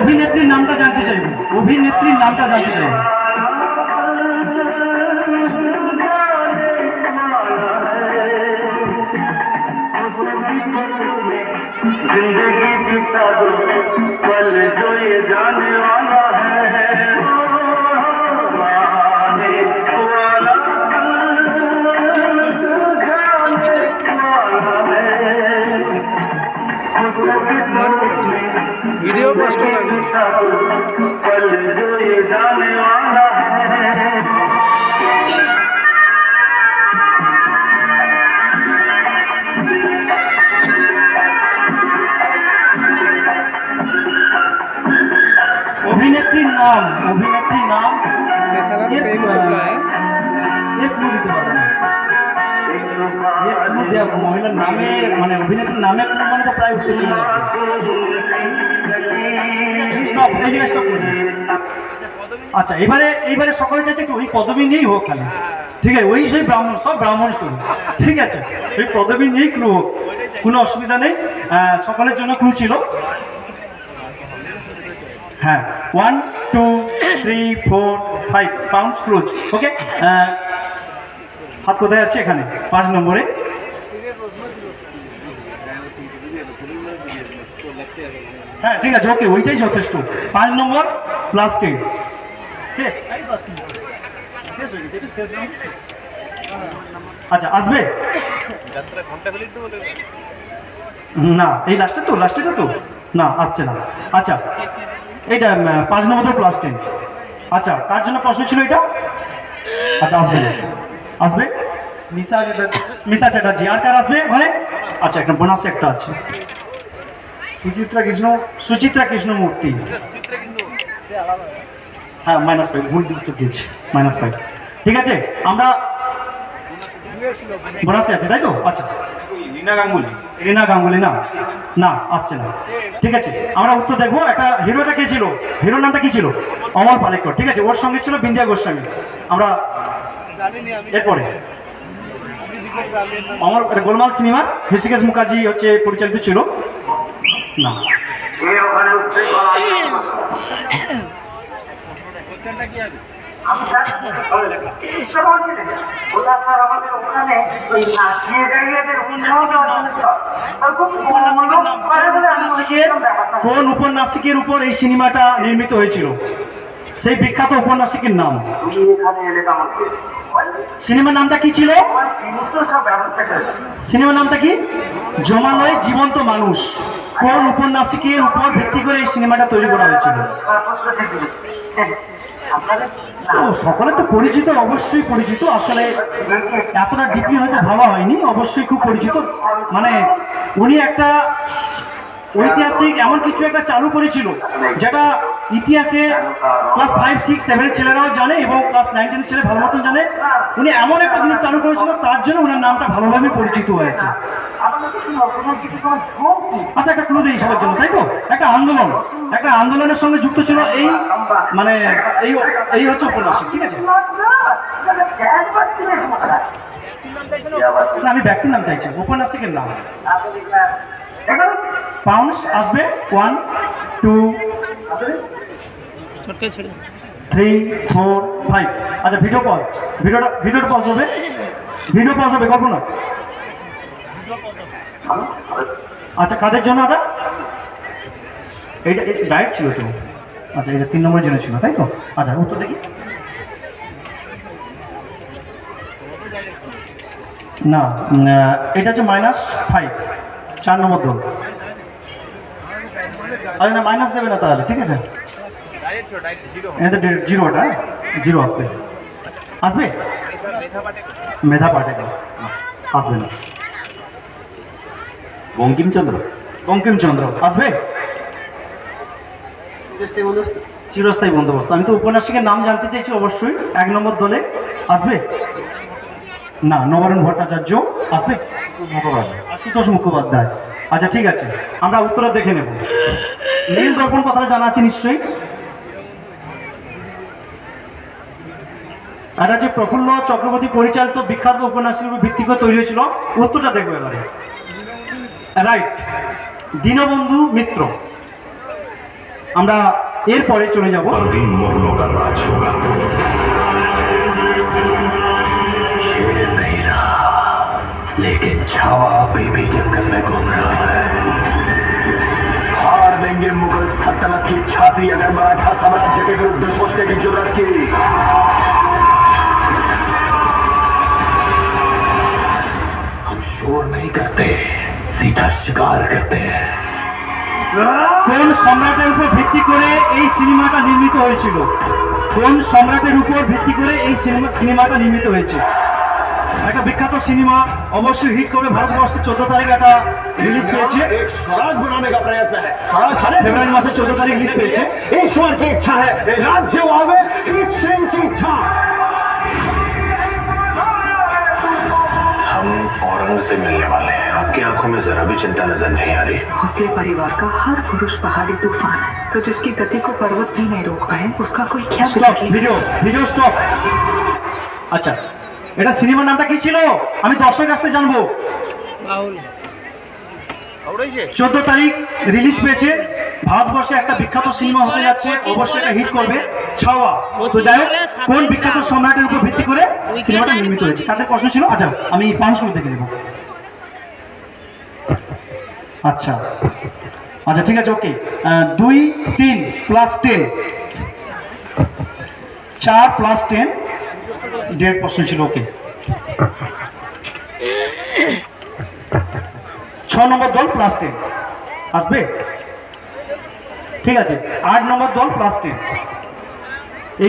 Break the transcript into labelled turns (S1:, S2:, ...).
S1: অভিনেত্রীর নামটা জানতে চাইবো অভিনেত্রীর নামটা জানতে চাইবো
S2: जिंदगी जीता दो पल जो ये जाने वाला है आने वाला जाने वाला है
S3: ভিডিও কষ্ট
S2: লাগে
S1: অভিনেত্রীর নাম অভিনেত্রীর নাম এক দিতে পারবে এক দেওয়া মহিলার নামে মানে অভিনেত্রীর নামে কোনো মানে তো প্রায় উত্তর চলে যাচ্ছে স্টপ করুন। আচ্ছা এবারে এইবারে সকলে চাইছে কি ওই পদবী নিয়েই হোক খালি। ঠিক আছে, ওই সেই ব্রাহ্মণ, সব ব্রাহ্মণ শুরু। ঠিক আছে, ওই পদবী নিয়েই ক্লু হোক। কোনো অসুবিধা নেই। সকলের জন্য ক্লু ছিল। হ্যাঁ one two three four five pounds close okay হাত কোথায় আছে এখানে? পাঁচ নম্বরে। হ্যাঁ ঠিক আছে, ওকে, ওইটাই যথেষ্ট। পাঁচ নম্বর প্লাস টেন শেষ। আচ্ছা আসবে? না, এই লাস্টে তো লাস্টেটা তো না, আসছে না। আচ্ছা এইটা পাঁচ নম্বর প্লাস টেন আচ্ছা কার জন্য প্রশ্ন ছিল এটা? আচ্ছা আসবে। আসবে? স্মিতা চ্যাটার্জি স্মিতা চ্যাটার্জি। আর কার আসবে মানে আচ্ছা একটা বোনাস একটা আছে। সুচিত্রা কৃষ্ণ সুচিত্রা কৃষ্ণমূর্তি। হ্যাঁ মাইনাস ফাইভ ভুল উত্তর দিয়েছি। মাইনাস ফাইভ ঠিক আছে আমরা বোনাসে আছে তাই তো? আচ্ছা।
S4: রিনা গাঙ্গুলি।
S1: রিনা গাঙ্গুলি না। না আসছে না। ঠিক আছে আমরা উত্তর দেখব একটা হিরোটা কে ছিল? হিরোর নামটা কি ছিল? অমর পালেকর। ঠিক আছে ওর সঙ্গে ছিল বিন্দিয়া গোস্বামী। আমরা এরপরে। এটা গোলমাল সিনেমা। হৃষিকেশ মুখার্জি হচ্ছে পরিচালিত ছিল। না। কোন উপন্যাসিকের উপর এই সিনেমাটা নির্মিত হয়েছিল? সেই বিখ্যাত উপন্যাসিকের নাম। সিনেমার নামটা কি ছিল? সিনেমার নামটা কি? জমালয় জীবন্ত মানুষ। কোন উপন্যাসিকের উপর ভিত্তি করে এই সিনেমাটা তৈরি করা হয়েছিল? ও, সকলে তো পরিচিত, অবশ্যই পরিচিত। আসলে এতটা ডিপলি হয়তো ভাবা হয়নি, অবশ্যই খুব পরিচিত। মানে উনি একটা ঐতিহাসিক এমন কিছু একটা চালু করেছিল, যেটা ইতিহাসে ক্লাস ফাইভ সিক্স সেভেনের ছেলেরাও জানে এবং ক্লাস নাইন ছেলে ভালো মতন জানে। উনি এমন একটা জিনিস চালু করেছিল, তার জন্য ওনার নামটা ভালোভাবে পরিচিত হয়েছে। আচ্ছা একটা ক্লু দিই সবার জন্য, তাই তো? একটা আন্দোলন। একটা আন্দোলনের সঙ্গে যুক্ত ছিল এই মানে এই এই হচ্ছে উপন্যাসিক ঠিক আছে? না, আমি ব্যক্তির নাম চাইছি, উপন্যাসিকের নাম। পাউন্ডস আসবে one two three four five. আচ্ছা ভিডিও পজ ভিডিওটা ভিডিওটা পজ হবে? ভিডিও পজ হবে কল্পনা? আচ্ছা কাদের জন্য ওটা এইটা ডায়েট ছিল তো। আচ্ছা এটা তিন নম্বরের জন্য ছিল তাই তো? আচ্ছা উত্তর দেখি। না এটা হচ্ছে মাইনাস ফাইভ চার নম্বর দল। আচ্ছা না মাইনাস দেবে না তাহলে ঠিক আছে? এটা জিরো আসবে। আসবে? মেধা পাটেকে আসবে না।
S4: বঙ্কিমচন্দ্র।
S1: বঙ্কিমচন্দ্র আসবে? চিরস্থায়ী বন্দোবস্ত। আমি তো উপন্যাসিকের নাম জানতে চাইছি অবশ্যই। এক নম্বর দলে। আসবে? না নবারুণ ভট্টাচার্য। আসবে? মুখোপাধ্যায়। আশুতোষ মুখোপাধ্যায়। আচ্ছা ঠিক আছে। আমরা উত্তর দেখে নেব। নীল দর্পণ কথাটা জানা আছে নিশ্চয়ই? এটা যে প্রফুল্ল চক্রবর্তী পরিচালিত বিখ্যাত উপন্যাসের উপর ভিত্তি করে তৈরি হয়েছিল, উত্তরটা দেখব এবারে। রাইট দীনবন্ধু মিত্র। আমরা এরপরে চলে যাব।
S5: की छाती अगर मराठा साम्राज्य के विरुद्ध सोचने की जरूरत की हम शोर नहीं करते सीधा शिकार करते हैं
S1: কোন সম্রাটের উপর ভিত্তি করে এই সিনেমাটা নির্মিত হয়েছিল কোন সম্রাটের উপর ভিত্তি করে এই সিনেমা সিনেমাটা নির্মিত হয়েছে একটা বিখ্যাত সিনেমা অবশ্যই হিট করবে ভারতবর্ষে চোদ্দ তারিখ একটা রিলিজ পেয়েছে
S5: एक स्वराज बनाने का प्रयत्न है स्वराज
S1: ফেব্রুয়ারি মাসের চোদ্দ তারিখ রিলিজ পেয়েছে
S5: ईश्वर की इच्छा है ये राज्य आवे एक सिंह की इच्छा हम औरंग से मिलने वाले हैं आपकी आंखों में जरा भी चिंता नजर नहीं आ रही
S6: भोसले परिवार का हर पुरुष पहाड़ी तूफान है तो जिसकी गति को पर्वत भी नहीं रोक पाए उसका कोई क्या
S1: স্টপ
S6: बिगड़
S1: ভিডিও ভিডিও স্টপ আচ্ছা এটা সিনেমার নামটা কি ছিল? আমি দর্শক আসতে জানব। চোদ্দ তারিখ রিলিজ পেয়েছে। ভারতবর্ষে একটা বিখ্যাত সিনেমা হতে যাচ্ছে। অবশ্যই এটা হিট করবে। ছাওয়া। তো যাই হোক কোন বিখ্যাত সম্রাটের উপর ভিত্তি করে সিনেমাটা নির্মিত হয়েছে? কাদের প্রশ্ন ছিল? আচ্ছা আমি পাঁচ শুরু দেখে নেব। আচ্ছা। আচ্ছা ঠিক আছে ওকে। দুই তিন প্লাস টেন চার প্লাস টেন দেড় প্রশ্ন ছিল ওকে ছ নম্বর দল প্লাস টেন আসবে? ঠিক আছে। আট নম্বর দল প্লাস টেন